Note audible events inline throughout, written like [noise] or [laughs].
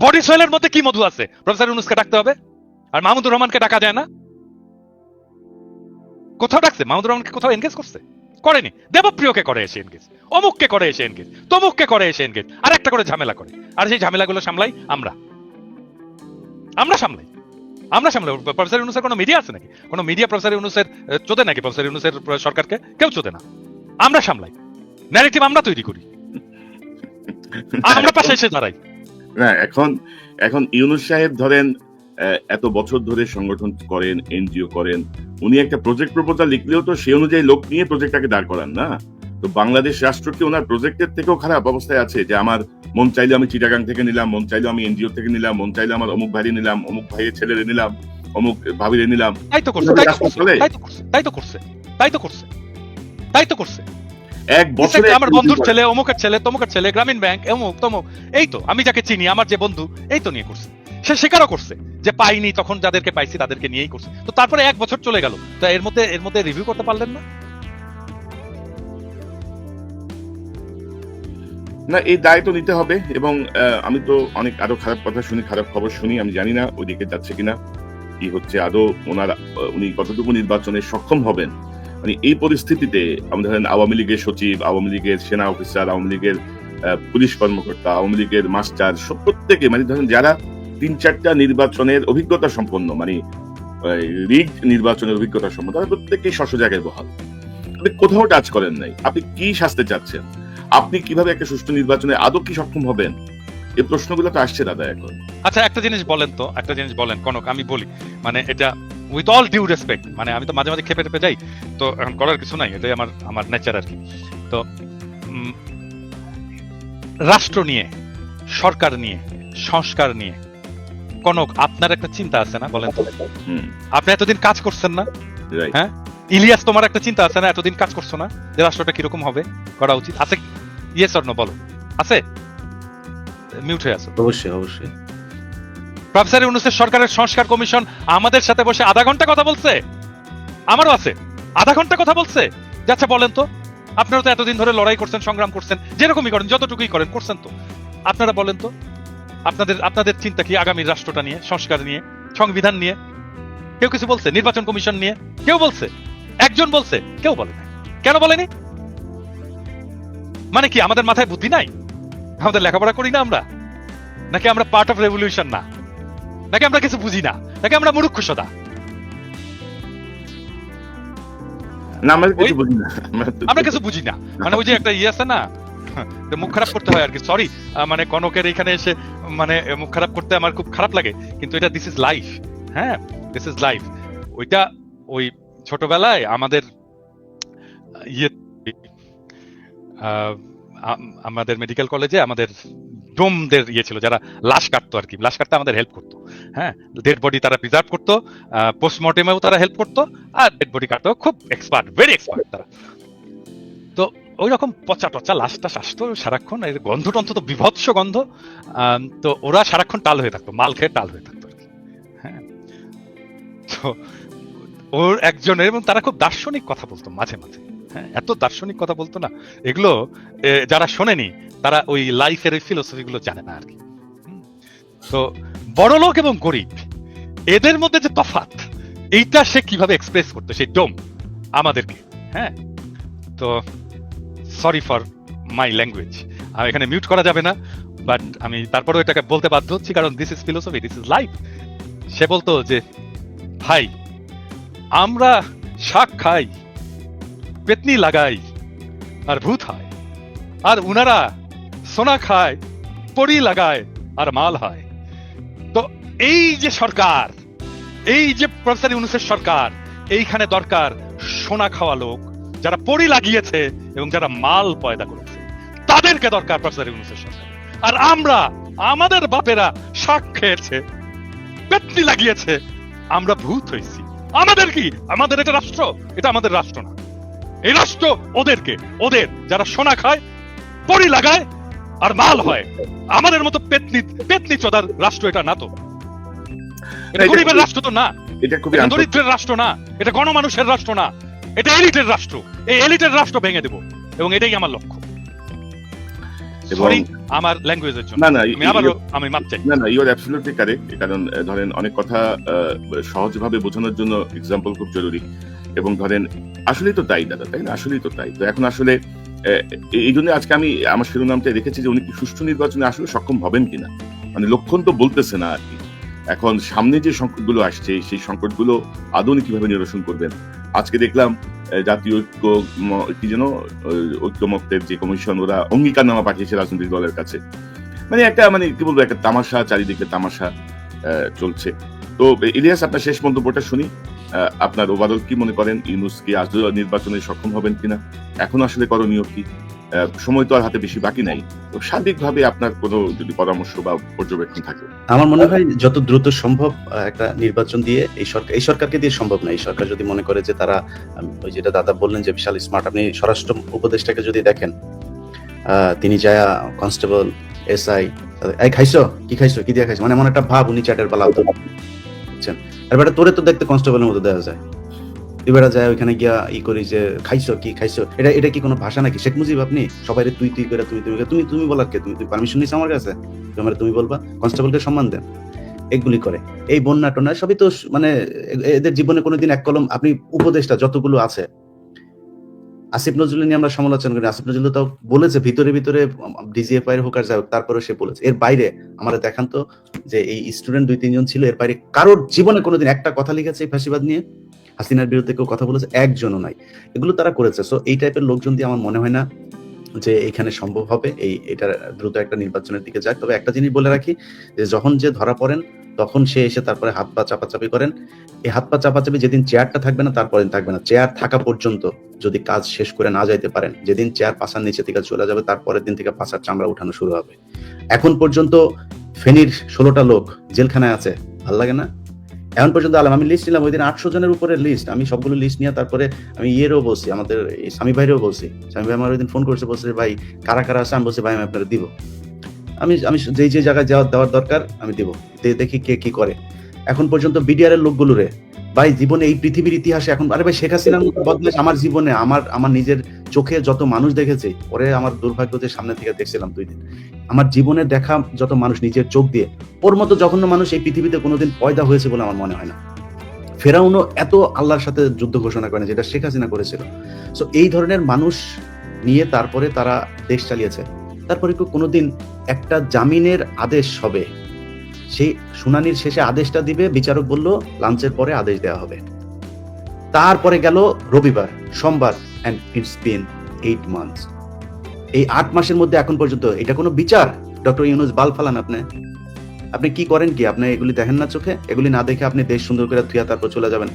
Body সয়েলের মধ্যে কি মধু আছে? প্রফেসর ইউনুসকে ডাকতে হবে? আর মাহমুদুর রহমানকে ডাকা যায় না? কোথাও ডাকছে? মাহমুদুর রহমানকে কোথাও এনগেজ করছে? করেনি। দেবপ্রিয়কে করে এসে এনগেজ অমুককে করে এসে এনগেজ তমুককে করে এসে এনগেজ আর একটা করে ঝামেলা করে। আর সেই ঝামেলাগুলো সামলাই আমরা। আমরা সামলাই। আমরা সামলাই। প্রফেসর ইউনুসের কোনো মিডিয়া আছে নাকি? কোনো মিডিয়া প্রফেসর ইউনুসের চোদে নাকি? প্রফেসর ইউনুসের সরকারকে? কেউ চোদে না। আমরা সামলাই। ন্যারেটিভ আমরা তৈরি করি। আমরা পাশে এসে দাঁড়াই। না এখন এখন ইউনুস সাহেব ধরেন এত বছর ধরে সংগঠন করেন এনজিও করেন উনি একটা প্রজেক্ট প্রপোজাল লিখলেও তো সেই অনুযায়ী লোক নিয়ে প্রজেক্টটাকে দাঁড় করান না। তো বাংলাদেশ রাষ্ট্র কি ওনার প্রজেক্টের থেকেও খারাপ অবস্থায় আছে যে আমার মন চাইলে আমি চিটাগাং থেকে নিলাম মন চাইলে আমি এনজিও থেকে নিলাম মন চাইলে আমার অমুক ভাই নিলাম অমুক ভাইয়ের ছেলেরে নিলাম অমুক ভাবিরে নিলাম। তাই তো করছে তাই তো করছে তাই তো করছে তাই তো করছে তাই তো করছে। এক বছরে আমার বন্ধুর ছেলে অমুকের ছেলে তমুকের ছেলে গ্রামীণ ব্যাংক অমুক তমুক। এই তো আমি যাকে চিনি আমার যে বন্ধু এই তো নিয়ে করছে। সে স্বীকারও করছে যে পাইনি তখন যাদেরকে পাইছি তাদেরকে নিয়েই করছে। তো তারপরে এক বছর চলে গেল। তো এর মধ্যে এর মধ্যে রিভিউ করতে পারলেন না? না এই দায় তো নিতে হবে এবং আমি তো অনেক আরও খারাপ কথা শুনি খারাপ খবর শুনি আমি জানি না ওইদিকে যাচ্ছে কিনা কি হচ্ছে আদৌ ওনার উনি কতটুকু নির্বাচনে সক্ষম হবেন। মানে এই পরিস্থিতিতে আমাদের ধরেন আওয়ামী লীগের সচিব, আওয়ামী লীগের সেনা অফিসার আওয়ামী লীগের পুলিশ কর্মকর্তা, আওয়ামী লীগের মাস্টার সব প্রত্যেকে মানে ধরেন যারা তিন চারটা নির্বাচনের অভিজ্ঞতা সম্পন্ন মানে রিগ নির্বাচনের অভিজ্ঞতা সম্পন্ন, তারা প্রত্যেকেই শস্য জায়গায় বহাল। আপনি কোথাও টাচ করেন নাই। আপনি কি শাস্তে চাচ্ছেন? আপনি কীভাবে একটা সুষ্ঠু নির্বাচনে আদৌ কি সক্ষম হবেন? এই প্রশ্নগুলো তো আসছে দাদা এখন। আচ্ছা একটা জিনিস বলেন তো, একটা জিনিস বলেন, কনক, আমি বলি। মানে এটা উইথ অল ডিউ রেসপেক্ট মানে আমি তো মাঝে মাঝে খেপে টেপে যাই তো এখন করার কিছু নাই এটাই আমার আমার নেচার আর কি। তো রাষ্ট্র নিয়ে সরকার নিয়ে সংস্কার নিয়ে কনক আপনার একটা চিন্তা আছে না বলেন তো? আপনি এতদিন কাজ করছেন না? হ্যাঁ? ইলিয়াস তোমার একটা চিন্তা আছে না এতদিন কাজ করছ না যে রাষ্ট্রটা কীরকম হবে? করা উচিত। আছে ইয়েস অর নো বলো। আছে? মিউট হয়ে আছো। অবশ্যই অবশ্যই। প্রফেসর ইউনুসের সরকারের সংস্কার কমিশন আমাদের সাথে বসে আধা ঘণ্টা কথা বলছে। আমারও আছে। আধা ঘণ্টা কথা বলছে। যে আচ্ছা বলেন তো। আপনারা তো এতদিন ধরে লড়াই করছেন, সংগ্রাম করছেন, যেরকমই করেন, যতটুকুই করেন, করছেন তো। আপনারা বলেন তো, আপনাদের আপনাদের চিন্তা কি আগামী রাষ্ট্রটা নিয়ে, সংস্কার নিয়ে, সংবিধান নিয়ে? কেউ কিছু বলছে? নির্বাচন কমিশন নিয়ে? কেউ বলছে? একজন বলছে? কেউ বলে নাই। কেন বলেনি? মানে কি আমাদের মাথায় বুদ্ধি নাই? আমাদের লেখাপড়া করি না আমরা? নাকি আমরা পার্ট অফ রেভলিউশন না? নাকি আমরা কিছু বুঝি না? নাকি আমরা মূর্খ সদা আমরা কিছু বুঝি না। মানে ওই যে একটা ইয়ে আছে না? মুখ খারাপ করতে হয় আর কি সরি মানে কনকের এখানে এসে মানে মুখ খারাপ করতে আমার খুব খারাপ লাগে। কিন্তু এটা দিস ইজ লাইফ হ্যাঁ? দিস ইজ লাইফ ওইটা ওই ছোটবেলায় আমাদের ইয়ে আমাদের মেডিকেল কলেজে আমাদের ডোমদের ইয়ে ছিল, যারা লাশ কাটতো আর কি। লাশ কাটতে আমাদের হেল্প করতো। হ্যাঁ ডেড বডি তারা প্রিজার্ভ করতো পোস্টমর্টেমেও তারা হেল্প করতো, আর ডেড বডি কাটতেও খুব এক্সপার্ট ভেরি এক্সপার্ট তারা। তো ওই রকম পচা টচা লাশটা আসতো সারাক্ষণ এর গন্ধ টন্ধ তো বিভৎস গন্ধ। তো ওরা সারাক্ষণ টাল হয়ে থাকতো, মাল খেয়ে টাল হয়ে থাকতো আর কি। হ্যাঁ তো ওর একজনের, এবং তারা খুব দার্শনিক কথা বলতো মাঝে মাঝে। হ্যাঁ এত দার্শনিক কথা বলতো না। এগুলো যারা শোনেনি তারা ওই লাইফের ওই ফিলোসফি গুলো জানে না আর কি তো বড় লোক এবং গরিব, এদের মধ্যে যে তফাৎ, এইটা সে কীভাবে এক্সপ্রেস করতো? সেই ডোম আমাদেরকে হ্যাঁ? তো সরি ফর মাই ল্যাঙ্গুয়েজ আর এখানে মিউট করা যাবে না বাট আমি তারপরেও এটাকে বলতে বাধ্য হচ্ছি, কারণ this is philosophy this is life সে বলতো যে, ভাই, আমরা শাক খাই, পেতনি লাগাই, আর ভূত হয়। আর উনারা সোনা খায়, পরি লাগায় আর মাল হয়। তো এই যে সরকার, এই যে প্রফেসর ইউনুসের সরকার, এইখানে দরকার সোনা খাওয়া লোক যারা পরি লাগিয়েছে এবং যারা মাল পয়দা করেছে। তাদেরকে দরকার প্রফেসর ইউনুসের সরকার। আর আমরা, আমাদের বাপেরা শাক খেয়েছে, পেতনি লাগিয়েছে, আমরা ভূত হয়েছি। আমাদের কি? আমাদের এটা রাষ্ট্র? এটা আমাদের রাষ্ট্র না। এই রাষ্ট্র ওদেরকে, ওদের যারা সোনা খায়, পরি লাগায় আর মাল হয়। আমাদের মতো পেতনি পেতনি চোদার রাষ্ট্র এটা না তো। এটা গরিবের রাষ্ট্র তো না। এটা খুবই দরিদ্রের রাষ্ট্র না। এটা গণমানুষের রাষ্ট্র না। এটা এলিটের রাষ্ট্র। এই এলিটের রাষ্ট্র ভেঙে দেব। এবং এটাই আমার লক্ষ্য। সরি আমার ল্যাঙ্গুয়েজের জন্য। না না আমি আবারও আমি মাপ চাই। না না ইউর অ্যাবসলিউটলি কারেক্ট কারণ ধরেন অনেক কথা আহ, সহজভাবে বোঝানোর জন্য এক্সাম্পল খুব জরুরি। এবং ধরেন আসলেই তো তাই দাদা তাই না? আসলেই তো তাই। তো এখন আসলে এই জন্য আজকে আমি আমার শিরোনামটা রেখেছি যে উনি কি সুষ্ঠু নির্বাচনে আসলে সক্ষম হবেন কিনা। মানে লক্ষণ তো বলতেছে না আর কি। এখন সামনে যে সংকটগুলো আসছে, সেই সংকটগুলো আদৌ কীভাবে নিরসন করবেন? আজকে দেখলাম জাতীয় ঐক্য কি যেন ঐক্যমত্যের যে কমিশন, ওরা অঙ্গীকারনামা পাঠিয়েছে রাজনৈতিক দলের কাছে। মানে একটা মানে কি বলব, একটা তামাশা, চারিদিকে তামাশা চলছে। তো ইলিয়াস, আপনার শেষ মন্তব্যটা শুনি। আপনার ওভারঅল কি মনে করেন? ইউনুস কি আজও নির্বাচনে সক্ষম হবেন কিনা? এখন আসলে করণীয় কি? সময় তো আর হাতে বেশি বাকি নাই। তো সার্বিকভাবে আপনার কোনো যদি পরামর্শ বা পর্যবেক্ষণ থাকে? আমার মনে হয় যত দ্রুত সম্ভব একটা নির্বাচন দিয়ে এই সরকার, এই সরকারকে দিয়ে সম্ভব না। এই সরকার যদি মনে করে যে তারা ওই যেটা দাদা বললেন যে বিশাল স্মার্ট, আপনি স্বরাষ্ট্র উপদেষ্টাকে যদি দেখেন তিনি যায় কনস্টেবল, এসআই এই খাইছো? কি খাইছো? কি দিয়ে খাইছো? মানে এমন একটা ভাব উনি চ্যাটের হতো। বুঝছেন আর বেটা, তোরে তো দেখতে কনস্টেবলের মতো দেওয়া যায়। তুই বেটা যায় ওইখানে গিয়া ই করি যে, খাইছো কি খাইছো? এটা এটা কি কোনো ভাষা নাকি? শেখ মুজিব আপনি? সবাই তুই তুই করে তুমি তুমি তুমি তুমি বলার কে? তুমি তুমি পারমিশন নিছ আমার কাছে? তোমার তুমি বলবা কনস্টেবলকে সম্মান দেন। এগুলি করে। এই বন্যা টন্যা সবই তো মানে এদের জীবনে কোনোদিন এক কলম, আপনি উপদেশটা যতগুলো আছে আসিফ নজরুল নিয়ে আমরা সমালোচনা করি। আসিফ নজরুল তো বলেছে, ভিতরে ভিতরে ডিজিএফআই এর হোক আর যাই হোক তারপরে সে বলেছে। এর বাইরে আমার দেখান তো যে এই স্টুডেন্ট দুই, তিনজন ছিল, এর বাইরে কারোর জীবনে কোনোদিন একটা কথা লিখেছে এই ফাঁসিবাদ নিয়ে। হাসিনার বিরুদ্ধে কেউ কথা বলেছে, একজনও নাই। এগুলো তারা করেছে। সো এই টাইপের লোকজন দিয়ে আমার মনে হয় না যে এখানে সম্ভব হবে। এই এটা দ্রুত একটা নির্বাচনের দিকে যাক। তবে একটা জিনিস বলে রাখি যে, যখন যে ধরা পড়েন তখন সে এসে তারপরে হাত পা চাপাচাপি করেন। এই হাত পা চাপাচাপি যেদিন চেয়ারটা থাকবে না তারপরে থাকবে না। চেয়ার থাকা পর্যন্ত যদি কাজ শেষ করে না যাইতে পারেন, যেদিন চেয়ার পাশার নিচে থেকে চলে যাবে, তারপরের দিন থেকে পাশার চামড়া উঠানো শুরু হবে। এখন পর্যন্ত ফেনীর ষোলোটা লোক জেলখানায় আছে। ভালো লাগে না? এখন পর্যন্ত আলাম, আমি লিস্ট নিলাম ওই দিন আটশো জনের উপরে লিস্ট আমি সবগুলো লিস্ট নিয়ে তারপরে আমি ইয়েরও বলছি, আমাদের স্বামী ভাইরেও বলছি। স্বামী ভাই আমার ওই দিন ফোন করেছে, বলছে, ভাই, কারা কারা আছে? আমি বলছি, ভাই, আমি আপনারা দিব। আমি আমি যেই যে জায়গায় যাওয়ার, দেওয়ার দরকার, আমি দিব। দেখি কে কি করে। এখন পর্যন্ত বিডিআর এর লোকগুলো রে, ভাই জীবনে এই পৃথিবীর ইতিহাসে এখন, আরে ভাই শেখ হাসিনার মতো বদলেশ আমার জীবনে, আমার আমার নিজের চোখে যত মানুষ দেখেছি পরে আমার দুর্ভাগ্য যে সামনে থেকে দেখছিলাম দুই দিন। আমার জীবনে দেখা যত মানুষ নিজের চোখ দিয়ে, ওর মতো জঘন্য মানুষ এই পৃথিবীতে কোনোদিন পয়দা হয়েছে বলে আমার মনে হয় না। ফেরাউনও এত আল্লাহর সাথে যুদ্ধ ঘোষণা করেন যেটা শেখ হাসিনা করেছিল। সো এই ধরনের মানুষ নিয়ে তারপরে তারা দেশ চালিয়েছে। তারপরে কি কোনোদিন একটা জামিনের আদেশ হবে। সেই শুনানির শেষে আদেশটা দিবে, বিচারক বলল, লাঞ্চের পরে আদেশ দেওয়া হবে। তারপরে গেল রবিবার, সোমবার and it's been eight months এই আট মাসের মধ্যে এখন পর্যন্ত এটা কোনো বিচার? ডক্টর ইউনুস বাল ফালান আপনি। আপনি কি করেন কি? আপনি এগুলি দেখেন না চোখে? এগুলি না দেখে আপনি দেশ সুন্দর করে থুয়া তারপর চলে যাবেন।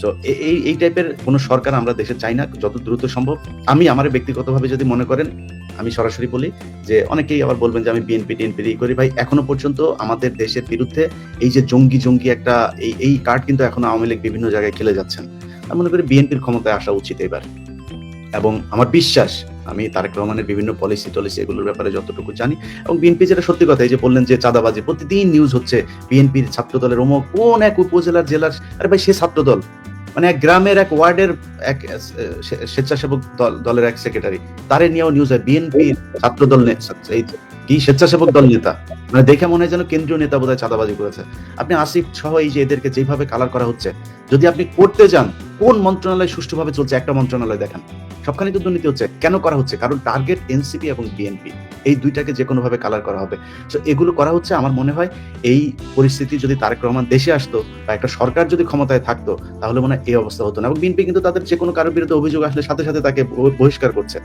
সো এই এই টাইপের কোনো সরকার আমরা দেশে চাই না, যত দ্রুত সম্ভব। আমি আমার ব্যক্তিগতভাবে যদি মনে করেন আমি সরাসরি বলি যে অনেকেই আবার বলবেন যে আমি বিএনপি টিএনপি করি। ভাই, এখনও পর্যন্ত আমাদের দেশের বিরুদ্ধে এই যে জঙ্গি জঙ্গি একটা এই এই কার্ড কিন্তু এখন আওয়ামী লীগ বিভিন্ন জায়গায় খেলে যাচ্ছেন। আমি মনে করি বিএনপির ক্ষমতায় আসা উচিত এবার। এবং আমার বিশ্বাস, আমি তারেক রহমানের বিভিন্ন পলিসি টলিসি এগুলোর ব্যাপারে যতটুকু জানি, এবং বিএনপি যেটা সত্যি কথা, এই যে বললেন যে চাঁদাবাজি, প্রতিদিন নিউজ হচ্ছে বিএনপির ছাত্র দলের অমুক, কোন এক উপজেলার জেলার, আরে ভাই সে ছাত্র দল মানে এক গ্রামের এক ওয়ার্ডের এক স্বেচ্ছাসেবক দলের এক সেক্রেটারি তারে নিয়েও নিউজ হয়। বিএনপি ছাত্র দল এই কি স্বেচ্ছাসেবক দল নেতা? মানে দেখে মনে হয় যেন কেন্দ্রীয় নেতা বোধহয় চাঁদাবাজি করেছে। আপনি আসিফ সহ এই যে এদেরকে যেভাবে কালার করা হচ্ছে যদি আপনি করতে যান কোন মন্ত্রণালয় সুষ্ঠুভাবে চলছে? একটা মন্ত্রণালয় দেখান। সবখানে তো দুর্নীতি হচ্ছে। কেন করা হচ্ছে? কারণ টার্গেট এনসিপি এবং বিএনপি এই দুইটাকে যে কোনো ভাবে কালার করা হবে। তো এগুলো করা হচ্ছে আমার মনে হয় এই পরিস্থিতি যদি তারেক রহমান দেশে আসতো বা একটা সরকার যদি ক্ষমতায় থাকতো, তাহলে মনে হয় এই অবস্থা হতো না। এবং বিএনপি কিন্তু তাদের যে কোনো কারোর বিরুদ্ধে অভিযোগ আসলে সাথে সাথে তাকে বহ- বহিষ্কার করছে।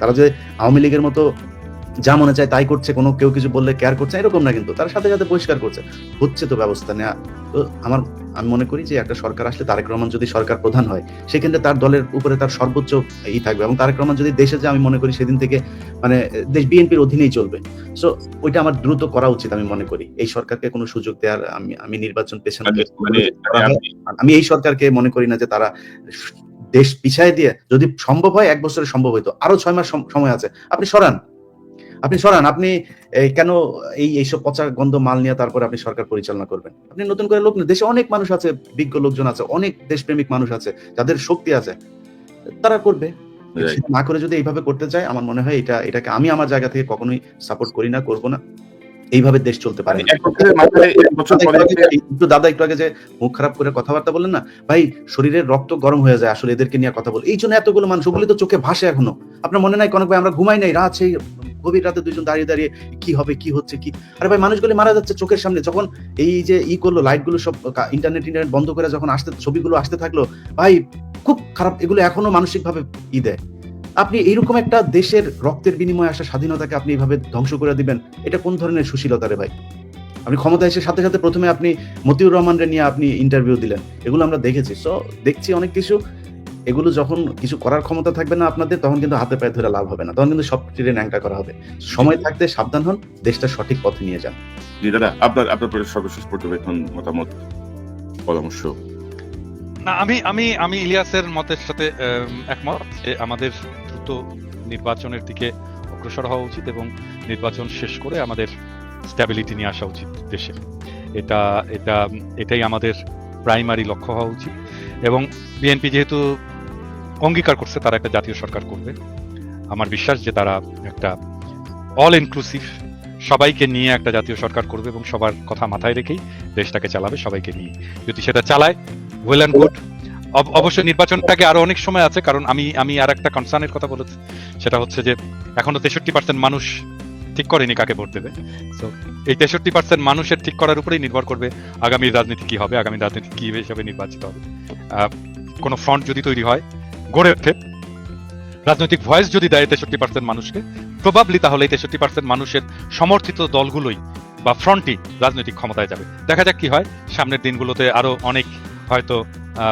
তারা যে আওয়ামী লীগের মতো যা মনে চায় তাই করছে, কোনো কেউ কিছু বললে কেয়ার করছে, এরকম না কিন্তু। তার সাথে সাথে বহিষ্কার করছে। হচ্ছে তো ব্যবস্থা নেওয়া তো আমার আমি মনে করি যে একটা সরকার আসলে তারেক রহমান যদি সরকার প্রধান হয় সেক্ষেত্রে তার দলের উপরে তার সর্বোচ্চ ই থাকবে এবং তারেক রহমান যদি দেশে যায় আমি মনে করি সেদিন থেকে মানে দেশ বিএনপির অধীনেই চলবে। সো ওইটা আমার দ্রুত করা উচিত আমি মনে করি। এই সরকারকে কোনো সুযোগ দেওয়ার আমি আমি নির্বাচন পেছনে মানে মানে আমি এই সরকারকে মনে করি না যে তারা দেশ পিছায় দিয়ে যদি সম্ভব হয় এক বছরে সম্ভব হইতো। আরও ছয় মাস সময় আছে। আপনি সরান। আপনি সরান আপনি কেন এই এইসব পচা গন্ধ মাল নিয়ে তারপরে আপনি সরকার পরিচালনা করবেন? আপনি নতুন করে লোক দেশে অনেক মানুষ আছে বিজ্ঞ লোকজন আছে অনেক দেশপ্রেমিক মানুষ আছে যাদের শক্তি আছে তারা করবে। না করে যদি এইভাবে করতে চায় আমার মনে হয় এটা এটাকে আমি আমার জায়গা থেকে কখনোই সাপোর্ট করি না করব না। এইভাবে দেশ চলতে পারে একটু দাদা একটু আগে যে মুখ খারাপ করে কথাবার্তা বললেন না ভাই শরীরের রক্ত গরম হয়ে যায় আসলে এদেরকে নিয়ে কথা বল। এই জন্য এতগুলো মানুষ ওগুলি তো চোখে ভাসে এখনও। আপনার মনে নাই কনক ভাই আমরা ঘুমাই নাই রাত সেই গভীর রাতে দুইজন দাঁড়িয়ে দাঁড়িয়ে কি হবে, কি হচ্ছে, কি? আরে ভাই, মানুষগুলি মারা যাচ্ছে চোখের সামনে। যখন এই যে ই করল লাইটগুলো সব ইন্টারনেট ইন্টারনেট বন্ধ করে যখন আসতে, ছবিগুলো আসতে থাকল, ভাই, খুব খারাপ। এগুলো এখনও মানসিক ভাবে ই দেয়। আপনি এইরকম একটা দেশের রক্তের বিনিময়ে আসা স্বাধীনতাকে আপনি এইভাবে ধ্বংস করে দিবেন, এটা কোন ধরনের সুশীলতা রে ভাই? আপনি ক্ষমতা এসে সাথে সাথে প্রথমে আপনি মতিউর রহমানরে নিয়ে আপনি ইন্টারভিউ দিলেন। এগুলো আমরা দেখেছি। সো দেখছি অনেক কিছু। এগুলো যখন কিছু করার ক্ষমতা থাকবে না আপনাদের তখন কিন্তু হাতে পায়ে ধরে লাভ হবে না। তখন কিন্তু সব টিরে ন্যাংটা করা হবে। সময় থাকতে সাবধান হন দেশটা সঠিক পথে নিয়ে যান। জি দাদা আপনার আপনার সর্বশেষ পর্যবেক্ষণ মতামত পরামর্শ? না আমি আমি আমি ইলিয়াসের মতের সাথে একমত যে আমাদের দ্রুত নির্বাচনের দিকে অগ্রসর হওয়া উচিত এবং নির্বাচন শেষ করে আমাদের স্ট্যাবিলিটি নিয়ে আসা উচিত দেশে। এটা এটা এটাই আমাদের প্রাইমারি লক্ষ্য হওয়া উচিত। এবং বিএনপি যেহেতু অঙ্গীকার করছে, তারা একটা জাতীয় সরকার করবে। আমার বিশ্বাস যে তারা একটা অল ইনক্লুসিভ সবাইকে নিয়ে একটা জাতীয় সরকার করবে এবং সবার কথা মাথায় রেখেই দেশটাকে চালাবে, সবাইকে নিয়ে। যদি সেটা চালায় ওয়েল অ্যান্ড গুড অবশ্যই নির্বাচনটাকে আরও অনেক সময় আছে, কারণ আমি আমি আর একটা কনসার্নের কথা বলেছি। সেটা হচ্ছে যে, এখনও তেষট্টি পার্সেন্ট মানুষ ঠিক করেনি কাকে ভোট দেবে। তো এই তেষট্টি পার্সেন্ট মানুষের ঠিক করার উপরেই নির্ভর করবে আগামী রাজনীতি কি হবে, আগামী রাজনীতি কি হিসেবে নির্বাচিত হবে। কোনো ফ্রন্ট যদি তৈরি হয় গড়ে ওঠে। রাজনৈতিক ভয়েস যদি দেয় তেষট্টি পার্সেন্ট মানুষকে প্রবাবলি তাহলে এই তেষট্টি পার্সেন্ট মানুষের সমর্থিত দলগুলোই বা ফ্রন্টই রাজনৈতিক ক্ষমতায় যাবে। দেখা যাক কি হয়। সামনের দিনগুলোতে আরও অনেক হয়তো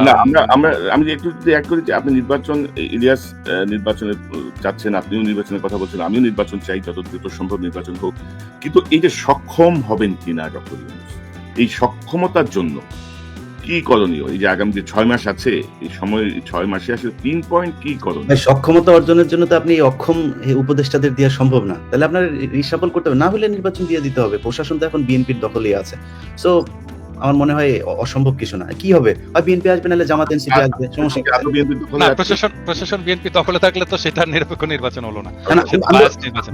না, আমরা আমরা, আমি একটু এক করি আপনি নির্বাচন ইলিয়াস নির্বাচনে যাচ্ছেন, আপনিও নির্বাচনের কথা বলছেন, আমিও নির্বাচন চাই, যত দ্রুত সম্ভব নির্বাচন হোক। কিন্তু এই যে সক্ষম হবেন কিনা ডক্টর এই সক্ষমতার জন্য কি করণীয় এই যে আগামী যে ছয় মাস আছে, এই সময় ছয় মাসে আসলে তিন পয়েন্ট কি করণীয় সক্ষমতা অর্জনের জন্য তো আপনি অক্ষম উপদেষ্টাদের দেওয়া সম্ভব না। তাহলে আপনার রিসাফল করতে হবে। না হলে নির্বাচন দিয়ে দিতে হবে। প্রশাসন তো এখন বিএনপির দখলেই আছে। সো আমার মনে হয় অসম্ভব কিছু না। কি হবে? হয় বিএনপি আসবে নাহলে জামাত এনসিপি আসবে সমস্যা না প্রশাসন প্রশাসন বিএনপি দখলে থাকলে তো সেটা নিরপেক্ষ নির্বাচন হলো না।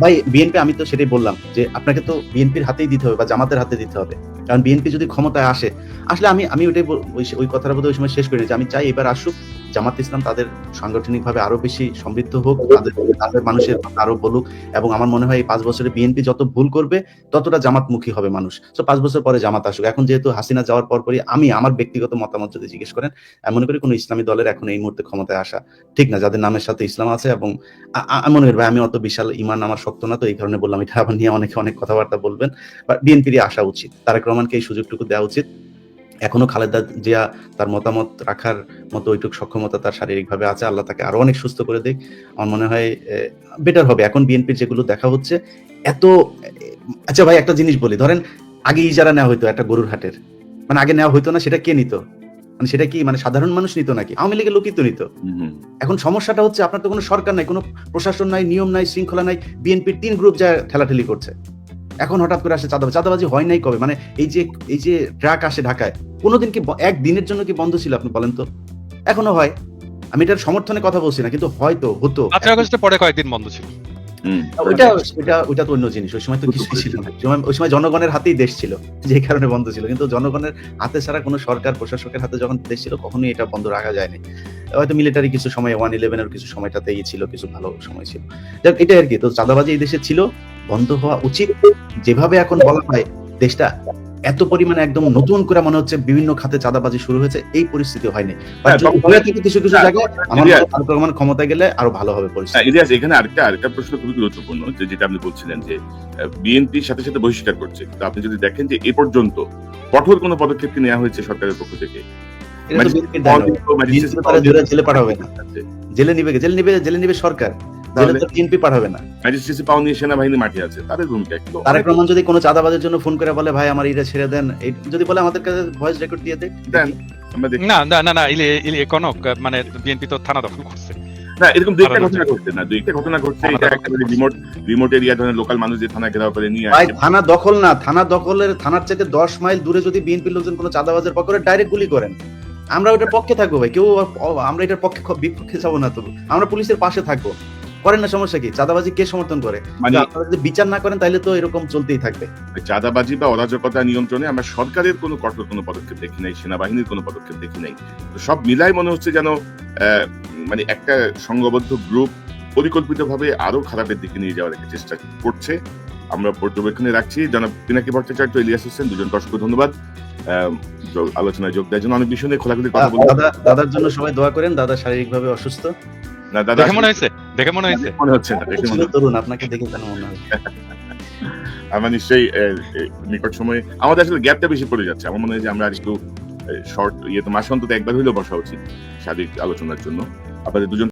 ভাই বিএনপি আমি তো সেটাই বললাম যে আপনাকে তো বিএনপির হাতেই দিতে হবে বা জামাতের হাতে দিতে হবে। কারণ বিএনপি যদি ক্ষমতায় আসে আসলে আমি আমি ওইটাই ওই ওই কথাটা বোধহয় ওই সময় শেষ করি যে আমি চাই এবার আসুক জামাত ইসলাম তাদের সাংগঠনিকভাবে আরও বেশি সমৃদ্ধ হোক, তাদের তাদের মানুষের আরও বলুক এবং আমার মনে হয় এই পাঁচ বছরে বিএনপি যত ভুল করবে, ততটা জামাতমুখী হবে মানুষ। তো পাঁচ বছর পরে জামাত আসুক। এখন যেহেতু হাসিনা যাওয়ার পর পরই আমি আমার ব্যক্তিগত মতামত যদি জিজ্ঞেস করেন, আমি মনে করি কোনো ইসলামী দলের এখন এই মুহূর্তে ক্ষমতায় আসা ঠিক না। যাদের নামের সাথে ইসলাম আছে এবং মনে করি, ভাই, আমি অত বিশাল ইমান আমার শক্ত না, তো এই কারণে বললাম, এটা আবার নিয়ে অনেকে অনেক কথাবার্তা বলবেন। বা বিএনপির আসা উচিত। তারেক রহমানকে এই সুযোগটুকু দেওয়া উচিত। এখনও খালেদা জিয়া তার মতামত রাখার মতো ওইটুক সক্ষমতা তার শারীরিকভাবে আছে আল্লাহ তাকে আরও অনেক সুস্থ করে দিক। আমার মনে হয় বেটার হবে। এখন বিএনপির যেগুলো দেখা হচ্ছে এত আচ্ছা ভাই একটা জিনিস বলি। ধরেন আগে ইজারা নেওয়া হইতো একটা গরুর হাটের মানে আগে নেওয়া হইতো না সেটা কে নিত? মানে সেটা কি মানে সাধারণ মানুষ নিত নাকি? আওয়ামী লীগের লোকই তো নিত। এখন সমস্যাটা হচ্ছে আপনার তো কোনো সরকার নাই কোনো প্রশাসন নাই নিয়ম নাই শৃঙ্খলা নাই বিএনপির তিন গ্রুপ যা ঠেলাঠেলি করছে। এখন হঠাৎ করে আসে চাঁদাবাজি। চাঁদাবাজি হয় নাই কবে? মানে এই যে এই যে ট্রাক আসে ঢাকায় কোনোদিন কি ব- এক দিনের জন্য কি বন্ধ ছিল আপনি বলেন তো? এখনও হয়। আমি এটার সমর্থনে কথা বলছি না কিন্তু হয়তো হতো। পরে কয়েকদিন বন্ধ ছিল। ওইটা ওইটা ওইটা তো অন্য জিনিস। ওই সময় তো কিছুই ছিল না। ওই সময়- জনগণের হাতেই দেশ ছিল যে কারণে বন্ধ ছিল। কিন্তু জনগণের হাতে ছাড়া কোনো সরকার প্রশাসকের হাতে যখন দেশ ছিল কখনোই এটা বন্ধ রাখা যায়নি। হয়তো মিলিটারি কিছু সময় ওয়ান ইলেভেনের কিছু সময়টাতেই ছিল কিছু ভালো সময় ছিল। যাক এটা আর কি। তো চাঁদাবাজি এই দেশে ছিল বন্ধ হওয়া উচিত। যেভাবে এখন বলা হয় দেশটা এত পরিমাণে একদম নতুন করে মনে হচ্ছে বিভিন্ন খাতে চাঁদাবাজি শুরু হয়েছে এই পরিস্থিতি হয়নি। হ্যাঁ, হয়ে কিছু কিছু হ্যাঁ, জায়গায় আমার ইলিয়াস, মতে তারেক রহমান ক্ষমতায় গেলে আরও ভালো হবে হ্যাঁ, পরিস্থিতি এখানে আরেকটা আরেকটা প্রশ্ন খুবই গুরুত্বপূর্ণ যে যেটা আপনি বলছিলেন যে বিএনপির সাথে সাথে বহিষ্কার করছে। তো আপনি যদি দেখেন যে এ পর্যন্ত কঠোর কোনো পদক্ষেপ কি নেওয়া হয়েছে সরকারের পক্ষ থেকে? এটা তো বিএনপির দায় নয়। বিএনপি তো তারা জোরে জেলে না। জেলে নিবে জেলে নিবে জেলে নিবে সরকার। জেলে তো বিএনপি পাঠাবে না। ম্যাজিস্ট্রেসি পাও সেনাবাহিনী মাঠে আছে তাদের ভূমিকা কিন্তু তারেক রহমান যদি কোনো চাঁদাবাজের জন্য ফোন করে বলে ভাই আমার এটা ছেড়ে দেন যদি বলে আমাদের কাছে ভয়েস রেকর্ড দিয়ে দেন। না না না না ইলে ইলে কনক মানে বিএনপি তো থানা দখল করছে। না এরকম দুই একটা ঘটনা ঘটছে না দুই একটা ঘটনা ঘটছে এটা একেবারে রিমোট রিমোট এরিয়া ধরনের লোকাল মানুষ যে থানা ঘেরাও করে নিয়ে আসে। থানা দখল না থানা দখলের থানার চাইতে দশ মাইল দূরে যদি বিএনপির লোকজন কোনো চাঁদাবাজের পকড়ে ডাইরেক্ট গুলি করেন। আমরা ওটার পক্ষে থাকব ভাই কেউ আমরা এটার পক্ষে বিপক্ষে যাব না তো। আমরা পুলিশের পাশে থাকব। করেন না সমস্যা কি? চাঁদাবাজি কে সমর্থন করে? মানে আপনারা যদি বিচার না করেন তাহলে তো এরকম চলতেই থাকবে। চাঁদাবাজি বা অরাজকতা নিয়ন্ত্রণে আমরা সরকারের কোনো কঠোর কোনো পদক্ষেপ দেখি নাই সেনাবাহিনীর কোনো পদক্ষেপ দেখি নাই। তো সব মিলাই মনে হচ্ছে যেন মানে একটা সংঘবদ্ধ গ্রুপ পরিকল্পিতভাবে আরও খারাপের দিকে নিয়ে যাওয়ার একটা চেষ্টা করছে। আমরা পর্যবেক্ষণে রাখছি। জনাব পিনাকি ভট্টাচার্য ইলিয়াস হোসেন দুজন অসংখ্য ধন্যবাদ। আলোচনায় যোগ দেওয়ার জন্য অনেক বিষয় নিয়ে খোলাখুলি কথা বলব দাদা দাদার জন্য সবাই দোয়া করেন দাদা শারীরিকভাবে অসুস্থ। না দাদা দেখে মনে হয়েছে? দেখে মনে হয়েছে? মনে হচ্ছে না দেখে মনে তরুণ আপনাকে দেখে কেন মনে হয় [laughs] আমরা নিশ্চয়ই নিকট সময়ে আমাদের আসলে গ্যাপটা বেশি পড়ে যাচ্ছে। আমার মনে হয় যে আমরা আর একটু শর্ট ইয়ে তো মাসে অন্তত একবার হইলেও বসা উচিত সাদিক আলোচনার জন্য। আপনাদের দুজন